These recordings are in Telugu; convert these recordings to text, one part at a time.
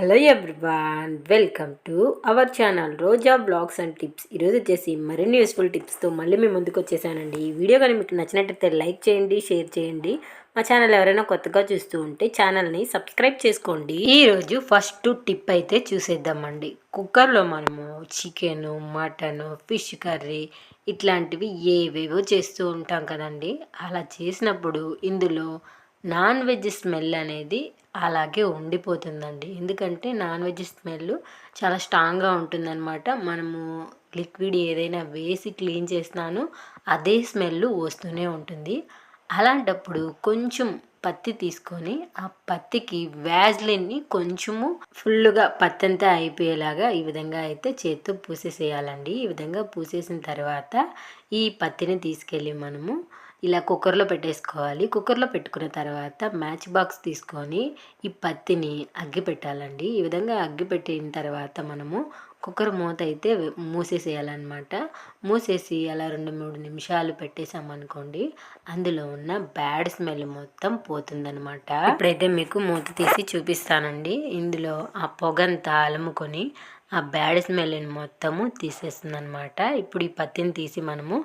Hello everyone welcome to our channel Roja blogs and tips. ఈరోజు వచ్చేసి మరిన్ని యూస్ఫుల్ టిప్స్తో మళ్ళీ మేము ముందుకు వచ్చేసానండి. ఈ వీడియో కానీ మీకు నచ్చినట్టయితే లైక్ చేయండి షేర్ చేయండి. మా ఛానల్ ఎవరైనా కొత్తగా చూస్తూ ఉంటే ఛానల్ని సబ్స్క్రైబ్ చేసుకోండి. ఈరోజు ఫస్ట్ టిప్ అయితే చూసేద్దామండి. కుక్కర్లో మనము చికెన్ మటన్ ఫిష్ కర్రీ ఇట్లాంటివి ఏవేవో చేస్తూ ఉంటాం కదండి. అలా చేసినప్పుడు ఇందులో నాన్ వెజ్ స్మెల్ అనేది అలాగే ఉండిపోతుందండి. ఎందుకంటే నాన్ వెజ్ స్మెల్ చాలా స్ట్రాంగ్గా ఉంటుందన్నమాట. మనము లిక్విడ్ ఏదైనా వేసి క్లీన్ చేసినాను అదే స్మెల్ వస్తూనే ఉంటుంది. అలాంటప్పుడు కొంచెం పత్తి తీసుకొని ఆ పత్తికి వ్యాజ్లిన్ని కొంచెము ఫుల్గా అంతా అయిపోయేలాగా ఈ విధంగా అయితే చేత్తో పూసేసేయాలండి. ఈ విధంగా పూసేసిన తర్వాత ఈ పత్తిని తీసుకెళ్ళి మనము ఇలా కుక్కర్లో పెట్టేసుకోవాలి. కుక్కర్లో పెట్టుకున్న తర్వాత మ్యాచ్ బాక్స్ తీసుకొని ఈ పత్తిని అగ్గి పెట్టాలండి. ఈ విధంగా అగ్గి పెట్టిన తర్వాత మనము కుక్కర్ మూత అయితే మూసేసేయాలన్నమాట. మూసేసి అలా రెండు మూడు నిమిషాలు పెట్టేసామనుకోండి అందులో ఉన్న బ్యాడ్ స్మెల్ మొత్తం పోతుందనమాట ఇప్పుడైతే మీకు మూత తీసి చూపిస్తానండి. ఇందులో ఆ పొగంతా అలుముకొని ఆ బ్యాడ్ స్మెల్ని మొత్తము తీసేస్తుంది అనమాట ఇప్పుడు ఈ పత్తిని తీసి మనము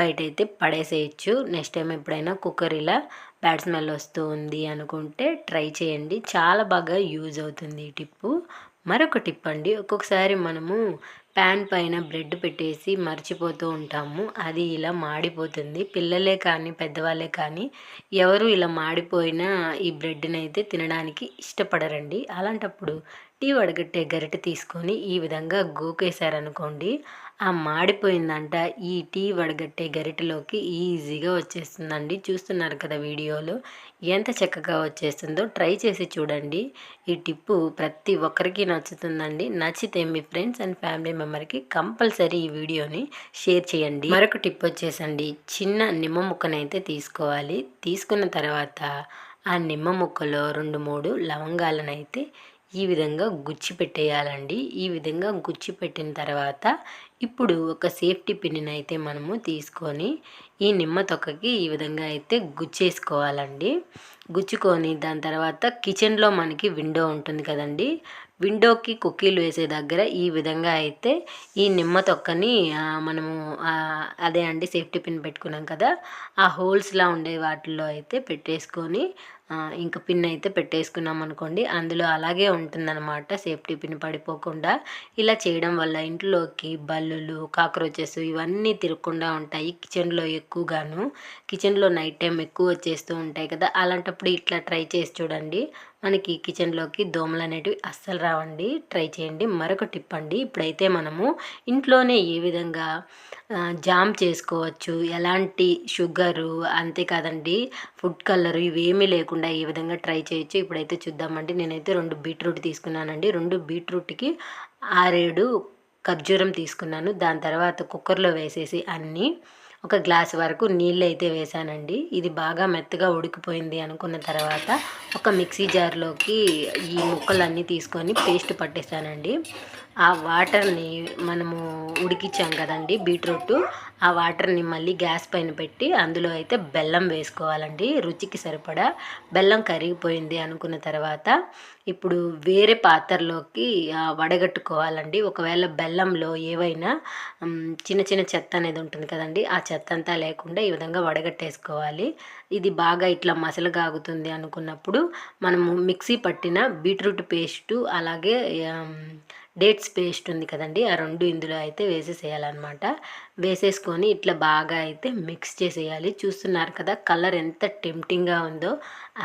బయట అయితే పడేసేయచ్చు. నెక్స్ట్ టైం ఎప్పుడైనా కుక్కర్ ఇలా బ్యాడ్ స్మెల్ వస్తూ ఉంది అనుకుంటే ట్రై చేయండి. చాలా బాగా యూజ్ అవుతుంది ఈ టిప్పు మరొక టిప్ అండి. ఒక్కొక్కసారి మనము ప్యాన్ పైన బ్రెడ్ పెట్టేసి మర్చిపోతూ ఉంటాము. అది ఇలా మాడిపోతుంది. పిల్లలే కానీ పెద్దవాళ్ళే కానీ ఎవరు ఇలా మాడిపోయిన ఈ బ్రెడ్ని అయితే తినడానికి ఇష్టపడరండి. అలాంటప్పుడు టీ వడగట్టే గరిటె తీసుకొని ఈ విధంగా గోకేశారనుకోండి ఆ మాడిపోయిందంట. ఈ టీ వడగట్టే గరిటెలోకి ఈజీగా వచ్చేస్తుందండి. చూస్తున్నారు కదా వీడియోలో ఎంత చక్కగా వచ్చేస్తుందో. ట్రై చేసి చూడండి. ఈ టిప్పు ప్రతి ఒక్కరికి నచ్చుతుందండి. నచ్చితే మీ ఫ్రెండ్స్ అండ్ ఫ్యామిలీ మెంబర్కి కంపల్సరీ ఈ వీడియోని షేర్ చేయండి. మరొక టిప్ వచ్చేసండి. చిన్న నిమ్మ ముక్కనైతే తీసుకోవాలి. తీసుకున్న తర్వాత ఆ నిమ్మ ముక్కలో రెండు మూడు లవంగాలనైతే ఈ విధంగా గుచ్చి పెట్టేయాలండి. ఈ విధంగా గుచ్చి పెట్టిన తర్వాత ఇప్పుడు ఒక సేఫ్టీ పిన్ని అయితే మనము తీసుకొని ఈ నిమ్మ తొక్కకి ఈ విధంగా అయితే గుచ్చేసుకోవాలండి. గుచ్చుకొని దాని తర్వాత కిచెన్లో మనకి విండో ఉంటుంది కదండి. విండోకి కుక్కీలు వేసే దగ్గర ఈ విధంగా అయితే ఈ నిమ్మ తొక్కని మనము అదే అండి సేఫ్టీ పిన్ పెట్టుకున్నాం కదా ఆ హోల్స్లా ఉండే వాటిల్లో అయితే పెట్టేసుకొని ఇంక పిన్ అయితే పెట్టేసుకున్నాం అనుకోండి అందులో అలాగే ఉంటుందన్నమాట సేఫ్టీ పిన్ పడిపోకుండా. ఇలా చేయడం వల్ల ఇంట్లోకి బల్లులు కాక్రోచెస్ ఇవన్నీ తిరగకుండా ఉంటాయి. కిచెన్లో ఎక్కువగాను కిచెన్లో నైట్ టైం ఎక్కువ వచ్చేస్తూ ఉంటాయి కదా అలాంటప్పుడు ఇట్లా ట్రై చేసి చూడండి. మనకి కిచెన్లోకి దోమలు అనేటివి అస్సలు రావండి. ట్రై చేయండి. మరొక టిప్ అండి ఇప్పుడైతే మనము ఇంట్లోనే ఏ విధంగా జామ్ చేసుకోవచ్చు ఎలాంటి షుగరు అంతేకాదండి ఫుడ్ కలర్ ఇవేమీ లేకుండా ఏ విధంగా ట్రై చేయొచ్చు. ఇప్పుడైతే చూద్దామండి. నేనైతే రెండు బీట్రూట్ తీసుకున్నానండి. రెండు బీట్రూట్కి ఆరేడు ఖర్జూరం తీసుకున్నాను. దాని తర్వాత కుక్కర్లో వేసేసి అన్నీ ఒక గ్లాస్ వరకు నీళ్ళు అయితే వేసానండి. ఇది బాగా మెత్తగా ఉడికిపోయింది అనుకున్న తర్వాత ఒక మిక్సీ జార్లోకి ఈ ముక్కలన్నీ తీసుకొని పేస్ట్ పట్టేశానండి ఆ వాటర్ని మనము ఉడికించాం కదండి బీట్రూట్. ఆ వాటర్ని మళ్ళీ గ్యాస్ పైన పెట్టి అందులో అయితే బెల్లం వేసుకోవాలండి రుచికి సరిపడా. బెల్లం కరిగిపోయింది అనుకున్న తర్వాత ఇప్పుడు వేరే పాత్రలోకి వడగట్టుకోవాలండి. ఒకవేళ బెల్లంలో ఏవైనా చిన్న చిన్న చెత్త అనేది ఉంటుంది కదండి ఆ చెత్త అంతా లేకుండా ఈ విధంగా వడగట్టేసుకోవాలి. ఇది బాగా ఇట్లా మసలు కాగుతుంది అనుకున్నప్పుడు మనము మిక్సీ పట్టిన బీట్రూట్ పేస్టు అలాగే డేట్స్ పేస్ట్ ఉంది కదండి ఆ రెండు ఇందులో అయితే వేసేసేయాలన్నమాట. వేసేసుకొని ఇట్లా బాగా అయితే మిక్స్ చేసేయాలి. చూస్తున్నారు కదా కలర్ ఎంత టెంప్టింగ్గా ఉందో.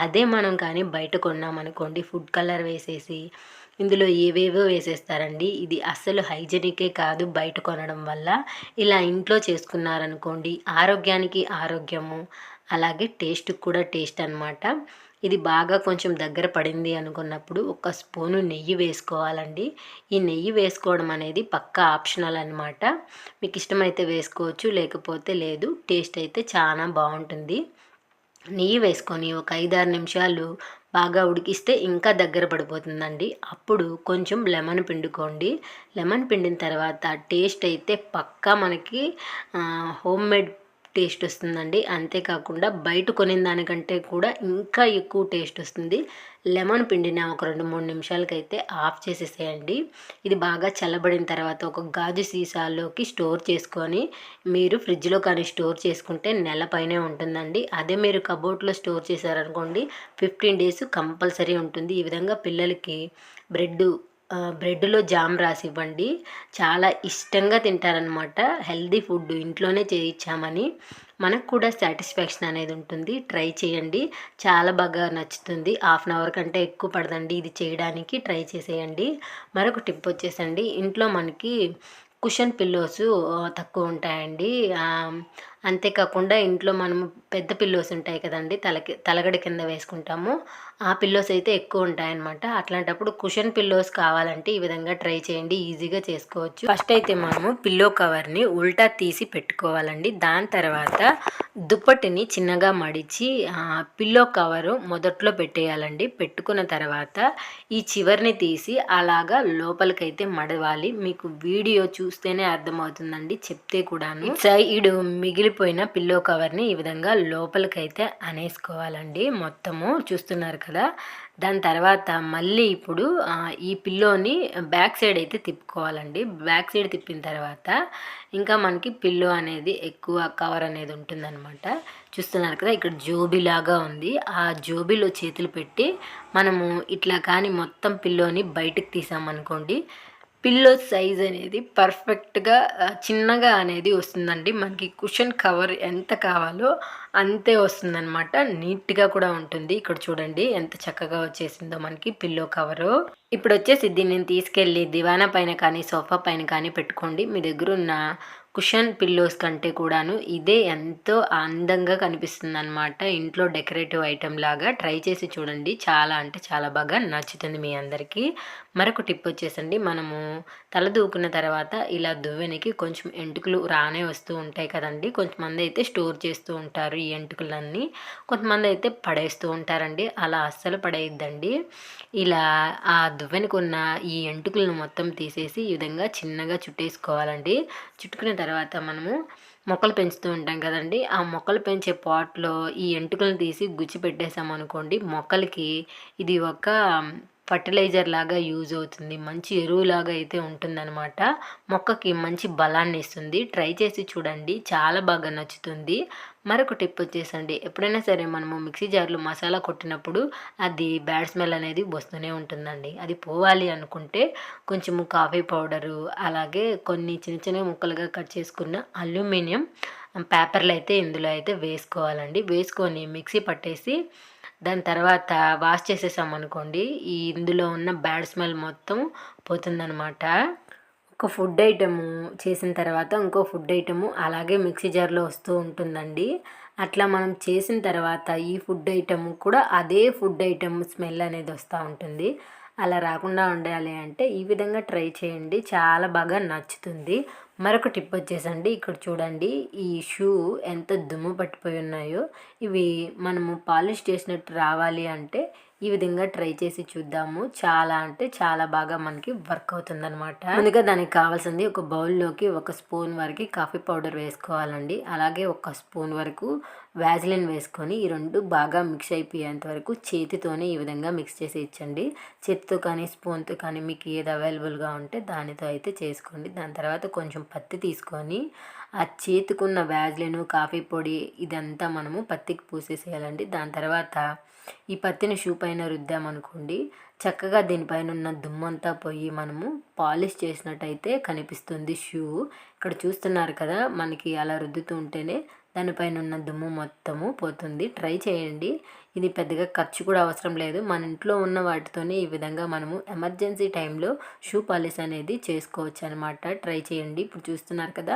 అదే మనం కానీ బయట కొన్నామనుకోండి ఫుడ్ కలర్ వేసేసి ఇందులో ఏవేవో వేసేస్తారండి. ఇది అస్సలు హైజెనికే కాదు బయట కొనడం వల్ల. ఇలా ఇంట్లో చేసుకున్నారనుకోండి ఆరోగ్యానికి ఆరోగ్యము అలాగే టేస్ట్ కూడా టేస్ట్ అనమాట ఇది బాగా కొంచెం దగ్గర పడింది అనుకున్నప్పుడు ఒక స్పూను నెయ్యి వేసుకోవాలండి. ఈ నెయ్యి వేసుకోవడం అనేది పక్కా ఆప్షనల్ అనమాట మీకు ఇష్టమైతే వేసుకోవచ్చు లేకపోతే లేదు. టేస్ట్ అయితే చాలా బాగుంటుంది. నెయ్యి వేసుకొని ఒక ఐదారు నిమిషాలు బాగా ఉడికిస్తే ఇంకా దగ్గర పడిపోతుందండి. అప్పుడు కొంచెం లెమన్ పిండుకోండి. లెమన్ పిండిన తర్వాత టేస్ట్ అయితే పక్కా మనకి హోమ్ మేడ్ టేస్ట్ వస్తుందండి. అంతేకాకుండా బయట కొనిన దానికంటే కూడా ఇంకా ఎక్కువ టేస్ట్ వస్తుంది. లెమన్ పిండిని ఒక రెండు మూడు నిమిషాలకైతే ఆఫ్ చేసేసేయండి. ఇది బాగా చల్లబడిన తర్వాత ఒక గాజు సీసాలోకి స్టోర్ చేసుకొని మీరు ఫ్రిడ్జ్లో కానీ స్టోర్ చేసుకుంటే నెల పైనే ఉంటుందండి. అదే మీరు కబోర్డ్లో స్టోర్ చేశారనుకోండి ఫిఫ్టీన్ డేస్ కంపల్సరీ ఉంటుంది. ఈ విధంగా పిల్లలకి బ్రెడ్ బ్రెడ్లో జామ్ రాసి ఇవ్వండి చాలా ఇష్టంగా తింటారనమాట హెల్దీ ఫుడ్ ఇంట్లోనే చేయించామని మనకు కూడా సాటిస్ఫాక్షన్ అనేది ఉంటుంది. ట్రై చేయండి. చాలా బాగా నచ్చుతుంది. హాఫ్ అన్ అవర్ కంటే ఎక్కువ పడదండి ఇది చేయడానికి. ట్రై చేసేయండి. మరొక టిప్ వచ్చేసండి. ఇంట్లో మనకి కుషన్ పిల్లోస్ తక్కువ ఉంటాయండి. అంతేకాకుండా ఇంట్లో మనము పెద్ద పిల్లోస్ ఉంటాయి కదండి తలకి తలగడి కింద వేసుకుంటాము. ఆ పిల్లోస్ అయితే ఎక్కువ ఉంటాయన్నమాట. అట్లాంటప్పుడు కుషన్ పిల్లోస్ కావాలంటే ఈ విధంగా ట్రై చేయండి ఈజీగా చేసుకోవచ్చు. ఫస్ట్ అయితే మనము పిల్లో కవర్ని ఉల్టా తీసి పెట్టుకోవాలండి. దాని తర్వాత దుప్పటిని చిన్నగా మడిచి పిల్లో కవరు మొదట్లో పెట్టేయాలండి. పెట్టుకున్న తర్వాత ఈ చివరిని తీసి అలాగా లోపలికైతే మడవాలి. మీకు వీడియో చూస్తేనే అర్థమవుతుందండి చెప్తే కూడాను. సైడ్ పగిలిపోయిన పిల్లో కవర్ని ఈ విధంగా లోపలికైతే అనేసుకోవాలండి. మొత్తము చూస్తున్నారు కదా. దాని తర్వాత మళ్ళీ ఇప్పుడు ఈ పిల్లోని బ్యాక్ సైడ్ అయితే తిప్పుకోవాలండి. బ్యాక్ సైడ్ తిప్పిన తర్వాత ఇంకా మనకి పిల్లో అనేది ఎక్కువ కవర్ అనేది ఉంటుందన్నమాట. చూస్తున్నారు కదా ఇక్కడ జోబీలాగా ఉంది. ఆ జోబీలో చేతులు పెట్టి మనము ఇట్లా కానీ మొత్తం పిల్లోని బయటకు తీసామనుకోండి పిల్లో సైజ్ అనేది పర్ఫెక్ట్గా చిన్నగా అనేది వస్తుందండి. మనకి కుషన్ కవర్ ఎంత కావాలో అంతే వస్తుందన్నమాట. నీట్గా కూడా ఉంటుంది. ఇక్కడ చూడండి ఎంత చక్కగా వచ్చేసిందో మనకి పిల్లో కవరు. ఇప్పుడు వచ్చేసి దీన్ని తీసుకెళ్ళి దివానా పైన కానీ సోఫా పైన కానీ పెట్టుకోండి. మీ దగ్గర ఉన్న కుషన్ పిల్లోస్ కంటే కూడాను ఇదే ఎంతో అందంగా కనిపిస్తుంది అనమాట ఇంట్లో డెకరేటివ్ ఐటెం లాగా ట్రై చేసి చూడండి. చాలా అంటే చాలా బాగా నచ్చుతుంది మీ అందరికీ. మరొక టిప్ వచ్చేసండి. మనము తల దూకున్న తర్వాత ఇలా దువ్వెనికి కొంచెం ఎంటుకలు రానే వస్తూ ఉంటాయి కదండి. కొంతమంది అయితే స్టోర్ చేస్తూ ఉంటారు ఈ ఎంటుకలన్నీ. కొంతమంది అయితే పడేస్తూ ఉంటారండి. అలా అస్సలు పడేయద్దండి. ఇలా ఆ దువ్వెనికి ఉన్న ఈ ఎంటుకలను మొత్తం తీసేసి ఈ విధంగా చిన్నగా చుట్టేసుకోవాలండి. చుట్టుకున్న తర్వాత మనము మొక్కలు పెంచుతూ ఉంటాం కదండి. ఆ మొక్కలు పెంచే పాట్లో ఈ ఎంటుకలను తీసి గుచ్చి పెట్టేసామనుకోండి మొక్కలకి ఇది ఒక ఫర్టిలైజర్ లాగా యూజ్ అవుతుంది. మంచి ఎరువులాగా అయితే ఉంటుందన్నమాట. మొక్కకి మంచి బలాన్ని ఇస్తుంది ట్రై చేసి చూడండి. చాలా బాగా నచ్చుతుంది. మరొక టిప్ వచ్చేసండి. ఎప్పుడైనా సరే మనము మిక్సీ జార్లో మసాలా కొట్టినప్పుడు అది బ్యాడ్ స్మెల్ అనేది వస్తూనే ఉంటుందండి. అది పోవాలి అనుకుంటే కొంచెము కాఫీ పౌడరు అలాగే కొన్ని చిన్న చిన్న ముక్కలుగా కట్ చేసుకున్న అల్యూమినియం పేపర్లు అయితే ఇందులో అయితే వేసుకోవాలండి. వేసుకొని మిక్సీ పట్టేసి దాని తర్వాత వాష్ చేసేసాం అనుకోండి ఈ ఇందులో ఉన్న బ్యాడ్ స్మెల్ మొత్తం పోతుందనమాట ఒక ఫుడ్ ఐటము చేసిన తర్వాత ఇంకో ఫుడ్ ఐటము అలాగే మిక్సీ జార్లో వస్తూ ఉంటుందండి. అట్లా మనం చేసిన తర్వాత ఈ ఫుడ్ ఐటమ్ కూడా అదే ఫుడ్ ఐటమ్ స్మెల్ అనేది వస్తూ ఉంటుంది. అలా రాకుండా ఉండాలి అంటే ఈ విధంగా ట్రై చేయండి. చాలా బాగా నచ్చుతుంది. మరొక టిప్ వచ్చేసండి. ఇక్కడ చూడండి ఈ షూ ఎంత దుమ్ము పట్టిపోయి ఉన్నాయో. ఇవి మనము పాలిష్ చేసినట్టు రావాలి అంటే ఈ విధంగా ట్రై చేసి చూద్దాము. చాలా అంటే చాలా బాగా మనకి వర్క్ అవుతుంది అనమాట ముందుగా దానికి కావాల్సింది ఒక బౌల్లోకి ఒక స్పూన్ వరకు కాఫీ పౌడర్ వేసుకోవాలండి. అలాగే ఒక స్పూన్ వరకు వ్యాజిలిన్ వేసుకొని ఈ రెండు బాగా మిక్స్ అయిపోయేంత వరకు చేతితోనే ఈ విధంగా మిక్స్ చేసి ఇచ్చండి. చేతితో కానీ స్పూన్తో కానీ మీకు ఏది అవైలబుల్గా ఉంటే దానితో అయితే చేసుకోండి. దాని తర్వాత కొంచెం పత్తి తీసుకొని ఆ చేతికున్న వ్యాజ్లిన్ కాఫీ పొడి ఇదంతా మనము పత్తికి పూసేసేయాలండి. దాని తర్వాత ఈ పత్తిని షూ పైన రుద్దామనుకోండి చక్కగా దీనిపైన ఉన్న దుమ్మంతా పోయి మనము పాలిష్ చేసినట్టయితే కనిపిస్తుంది షూ. ఇక్కడ చూస్తున్నారు కదా మనకి అలా రుద్దుతూ ఉంటేనే దానిపైన ఉన్న దుమ్ము మొత్తము పోతుంది. ట్రై చేయండి. ఇది పెద్దగా ఖర్చు కూడా అవసరం లేదు. మన ఇంట్లో ఉన్న వాటితోనే ఈ విధంగా మనము ఎమర్జెన్సీ టైంలో షూ పాలిష్ అనేది చేసుకోవచ్చు అనమాట ట్రై చేయండి. ఇప్పుడు చూస్తున్నారు కదా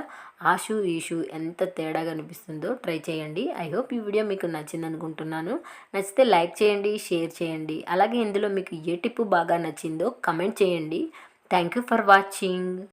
ఆ షూ ఈ షూ ఎంత తేడా కనిపిస్తుందో ట్రై చేయండి. ఐ హోప్ ఈ వీడియో మీకు నచ్చింది అనుకుంటున్నాను. నచ్చితే లైక్ చేయండి షేర్ చేయండి. అలాగే ఇందులో మీకు ఏ టిప్పు బాగా నచ్చిందో కమెంట్ చేయండి. Thank you for watching.